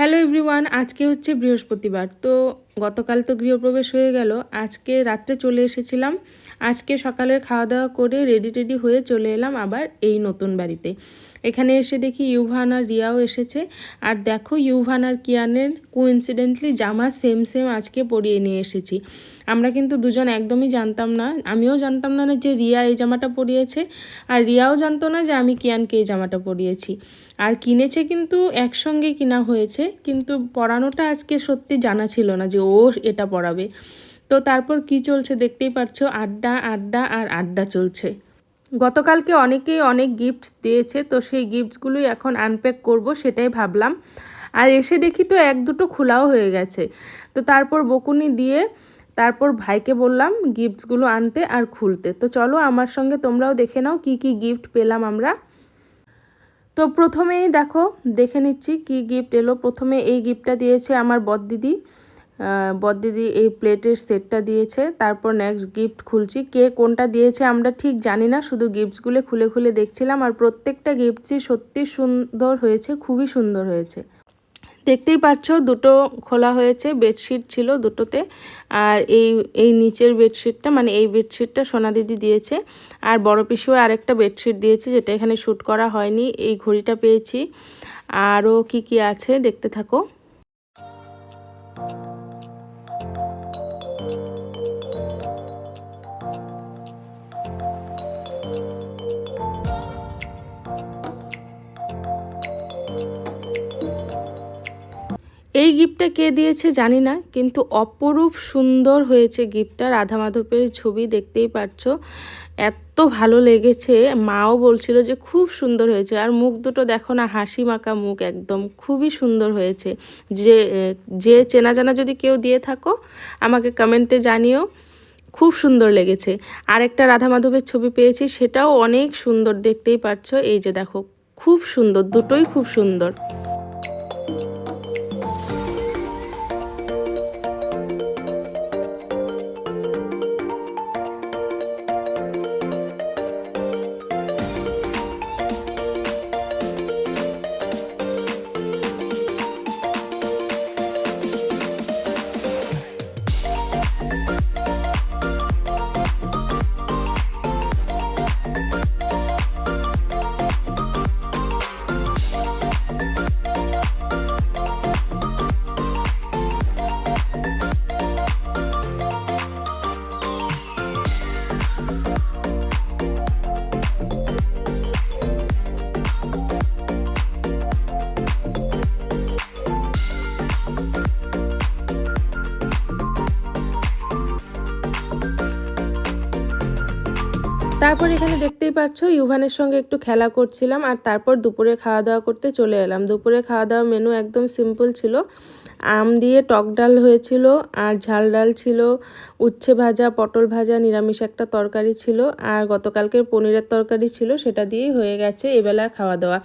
Hello everyone আজকে হচ্ছে বৃহস্পতিবার। তো গতকাল তো গৃহপ্রবেশ হয়ে গেল। আজকে রাত্রে চলে এসেছিলাম। আজকে সকালের খাওয়া দাওয়া করে রেডি টেডি হয়ে চলে এলাম আবার এই নতুন বাড়িতে। এখানে এসে দেখি ইউভান আর রিয়াও এসেছে। আর দেখো ইউভান আর কিয়ানের কোইন্সিডেন্টলি জামা সেম সেম আজকে পরিয়ে নিয়ে এসেছি। আমরা কিন্তু দুজন একদমই জানতাম না। আমিও জানতাম না যে রিয়া এই জামাটা পরিয়েছে। আর রিয়াও জানতো না যে আমি কিয়ানকে এই জামাটা পরিয়েছি। আর কিনেছে কিন্তু একসঙ্গে কিনা হয়েছে। কিন্তু পরানোটা আজকে সত্যি জানা ছিল না যে ও এটা পড়াবে। তো তারপর কি চলছে দেখতেই পারছ? আড্ডা আড্ডা আর আড্ডা চলছে। গতকালকে অনেকেই অনেক গিফটস দিয়েছে, তো সেই গিফটসগুলোই এখন আনপ্যাক করব সেটাই ভাবলাম। আর এসে দেখি তো এক দুটো খোলাও হয়ে গেছে। তো তারপর বকুনি দিয়ে তারপর ভাইকে বললাম গিফটসগুলো আনতে আর খুলতে। তো চলো আমার সঙ্গে তোমরাও দেখে নাও কি কি গিফট পেলাম আমরা। তো প্রথমেই দেখো, দেখে নিচ্ছি কি গিফট এলো। প্রথমে এই গিফটটা দিয়েছে আমার বদদিদি বদদিদি এই প্লেটের সেটটা দিয়েছে, তারপর নেক্সট গিফট খুলছি। কে কোনটা দিয়েছে আমরা ঠিক জানি না, শুধু গিফটসগুলো খুলে খুলে দেখছিলাম আর প্রত্যেকটা গিফটসই সত্যি সুন্দর হয়েছে, খুবই সুন্দর হয়েছে। দেখতেই পাচ্ছ দুটো খোলা হয়েছে বেডশিট ছিল দুটোতে, আর এই এই নিচের বেডশিটটা মানে এই বেডশিটটা সোনা দিদি দিয়েছে, আর বড় পিসিও আরেকটা বেডশিট দিয়েছে, যেটা এখানে শ্যুট করা হয়নি, এই ঘড়িটা পেয়েছি। আরও কি কি আছে দেখতে থাকো। এই গিফটটা কে দিয়েছে জানি না, কিন্তু অপরূপ সুন্দর হয়েছে গিফটটা। রাধা মাধবের ছবি দেখতেই পাচ্ছ এত ভালো লেগেছে। মাও বলছিল যে খুব সুন্দর হয়েছে, আর মুখ দুটো দেখো না, হাসি মাখা মুখ একদম, খুবই সুন্দর হয়েছে। যে যে চেনা জানা যদি কেউ দিয়ে থাকো, আমাকে কমেন্টে জানিও, খুব সুন্দর লেগেছে। আরেকটা রাধা মাধবের ছবি পেয়েছি, সেটাও অনেক সুন্দর, দেখতেই পাচ্ছ এই যে দেখো, খুব সুন্দর, দুটোই খুব সুন্দর। তারপর এখানে দেখতেই পাচ্ছ ইউভানের সঙ্গে একটু খেলা করছিলাম আর তারপর দুপুরে খাওয়া দাওয়া করতে চলে এলাম। দুপুরে খাওয়া দাওয়া মেনু একদম সিম্পল ছিল। আম দিয়ে টক ডাল হয়েছিল, আর ঝাল ডাল ছিল, উচ্ছে ভাজা, পটল ভাজা, নিরামিষ একটা তরকারি ছিল, আর গতকালকের পনিরের তরকারি ছিল, সেটা দিয়েই হয়ে গেছে এবেলার খাওয়া দাওয়া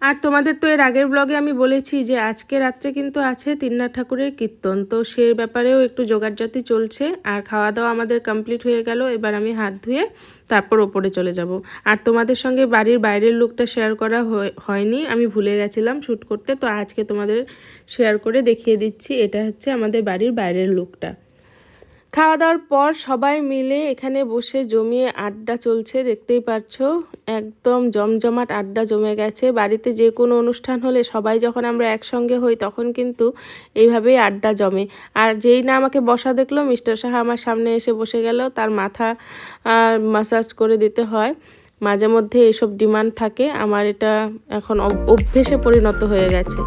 আর তোমাদের তো এর আগের ব্লগে আমি বলেছি যে আজকে রাত্রে কিন্তু আছে তিননাথ ঠাকুরের কীর্তন। তো সে ব্যাপারেও একটু জোগাড়জাতি চলছে আর খাওয়া দাওয়া আমাদের কমপ্লিট হয়ে গেল। এবার আমি হাত ধুয়ে তারপর ওপরে চলে যাব। আর তোমাদের সঙ্গে বাড়ির বাইরের লুকটা শেয়ার করা হয়নি, আমি ভুলে গেছিলাম শ্যুট করতে। তো আজকে তোমাদের শেয়ার করে দেখিয়ে দিচ্ছি। এটা হচ্ছে আমাদের বাড়ির বাইরের লুকটা। খাওয়া দাওয়ার পর সবাই মিলে এখানে বসে জমিয়ে আড্ডা চলছে, দেখতেই পাচ্ছ একদম জমজমাট আড্ডা জমে গেছে। বাড়িতে যে কোনো অনুষ্ঠান হলে সবাই যখন আমরা একসঙ্গে হই, তখন কিন্তু এইভাবেই আড্ডা জমে। আর যেই না আমাকে বসা দেখল, মিস্টার সাহা আমার সামনে এসে বসে গেল। তার মাথা মাসাজ করে দিতে হয়। মাঝে মধ্যে এসব ডিমান্ড থাকে। আমার এটা এখন অভ্যেসে পরিণত হয়ে গেছে।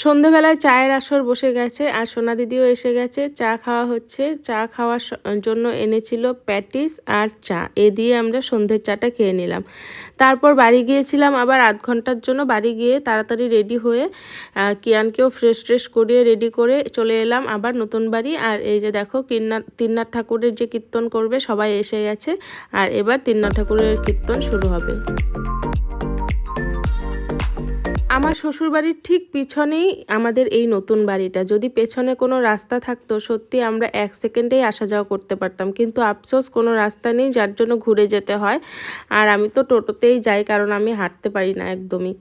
সন্ধেবেলায় চায়ের আসর বসে গেছে আর সোনা দিদিও এসে গেছে। চা খাওয়া হচ্ছে। চা খাওয়ার জন্য এনেছিল প্যাটিস আর চা। এ দিয়ে আমরা সন্ধ্যের চাটা খেয়ে নিলাম। তারপর বাড়ি গিয়েছিলাম আবার আধ ঘণ্টার জন্য। বাড়ি গিয়ে তাড়াতাড়ি রেডি হয়ে কিয়ানকেও ফ্রেশ ট্রেশ করিয়ে রেডি করে চলে এলাম আবার নতুন বাড়ি। আর এই যে দেখো কিন্নাথ তিননাথ ঠাকুরের যে কীর্তন করবে সবাই এসে গেছে। আর এবার তিননাথ ঠাকুরের কীর্তন শুরু হবে। আমার শ্বশুর বাড়ির ঠিক পিছনেই আমাদের এই নতুন বাড়িটা। যদি পেছনে কোনো রাস্তা থাকতো, সত্যি আমরা এক সেকেন্ডেই আসা যাওয়া করতে পারতাম। কিন্তু আফসোস, কোনো রাস্তা নেই যার জন্য ঘুরে যেতে হয়। আর আমি তো টোটোতেই যাই, কারণ আমি হাঁটতে পারি না একদমই।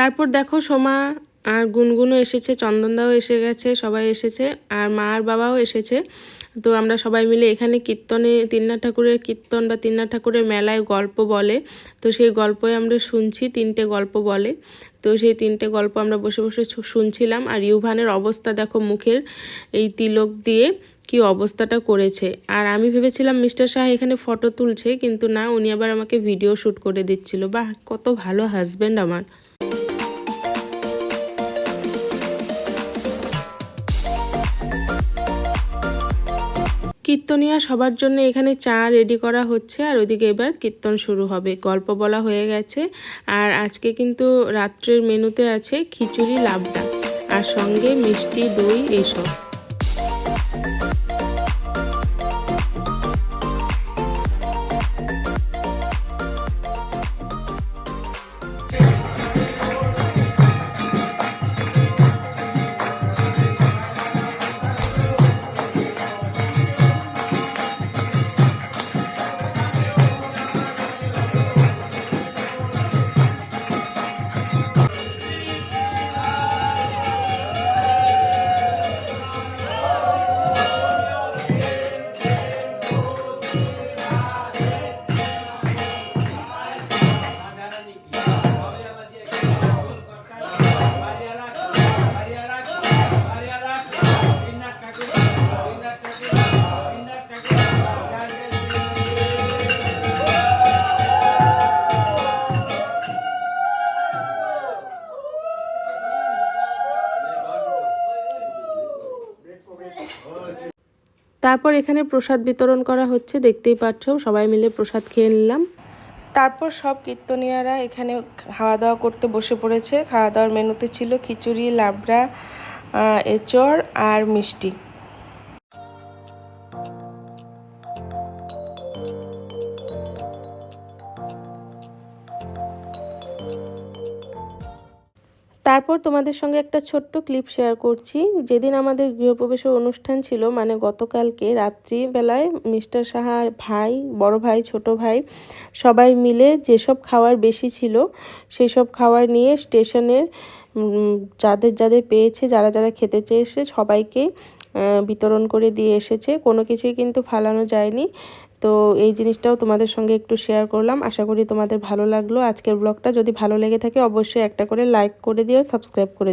তারপর দেখো সোমা আর গুনগুনও এসেছে, চন্দনদাও এসে গেছে, সবাই এসেছে আর মা আর বাবাও এসেছে। তো আমরা সবাই মিলে এখানে কীর্তনে, তিননা ঠাকুরের কীর্তন বা তিননা ঠাকুরের মেলায় গল্প বলে। তো সেই গল্পই আমরা শুনছি, তিনটে গল্প বলে। তো সেই তিনটে গল্প আমরা বসে বসে শুনছিলাম আর ইউভানের অবস্থা দেখো মুখের এই তিলক দিয়ে কি অবস্থাটা করেছে। আর আমি ভেবেছিলাম মিস্টার শাহ এখানে ফটো তুলছে, কিন্তু না, উনি আবার আমাকে ভিডিও শ্যুট করে দিচ্ছিল। বাহ, কত ভালো হাজব্যান্ড আমার। কীর্তনিয়া সবার জন্য এখানে চা রেডি করা হচ্ছে, আর ওইদিকে এবার কীর্তন শুরু হবে। গল্প বলা হয়ে গেছে, আর আজকে কিন্তু রাত্রের মেনুতে আছে খিচুড়ি, লাবড়া, আর সঙ্গে মিষ্টি, দই এইসব তারপর এখানে প্রসাদ বিতরণ করা হচ্ছে, দেখতেই পাচ্ছ, সবাই মিলে প্রসাদ খেয়ে নিলাম। তারপর সব কীর্তনিয়ারা এখানে খাওয়া দাওয়া করতে বসে পড়েছে। খাওয়া দাওয়ার মেনুতে ছিল খিচুড়ি, লাবড়া এঁচড় আর মিষ্টি। তারপর তোমাদের সঙ্গে একটা ছোট্ট ক্লিপ শেয়ার করছি। যেদিন আমাদের গৃহপ্রবেশের অনুষ্ঠান ছিল মানে গতকালকে রাত্রিবেলায় মিস্টার সাহার ভাই, বড় ভাই, ছোট ভাই, সবাই মিলে যেসব খাবার বেশি ছিল সেই সব খাবার নিয়ে স্টেশনের যাদের যাদের পেয়েছে, যারা যারা খেতে চেয়েছে, সবাইকে বিতরণ করে দিয়ে এসেছে। কোনো কিছুই কিন্তু ফালানো যায়নি। তো এই জিনিসটাও তোমাদের সঙ্গে একটু শেয়ার করলাম। আশা করি তোমাদের ভালো লাগল। আজকের ব্লগটা যদি ভালো লেগে থাকে, অবশ্যই একটা করে লাইক করে দিও সাবস্ক্রাইব করে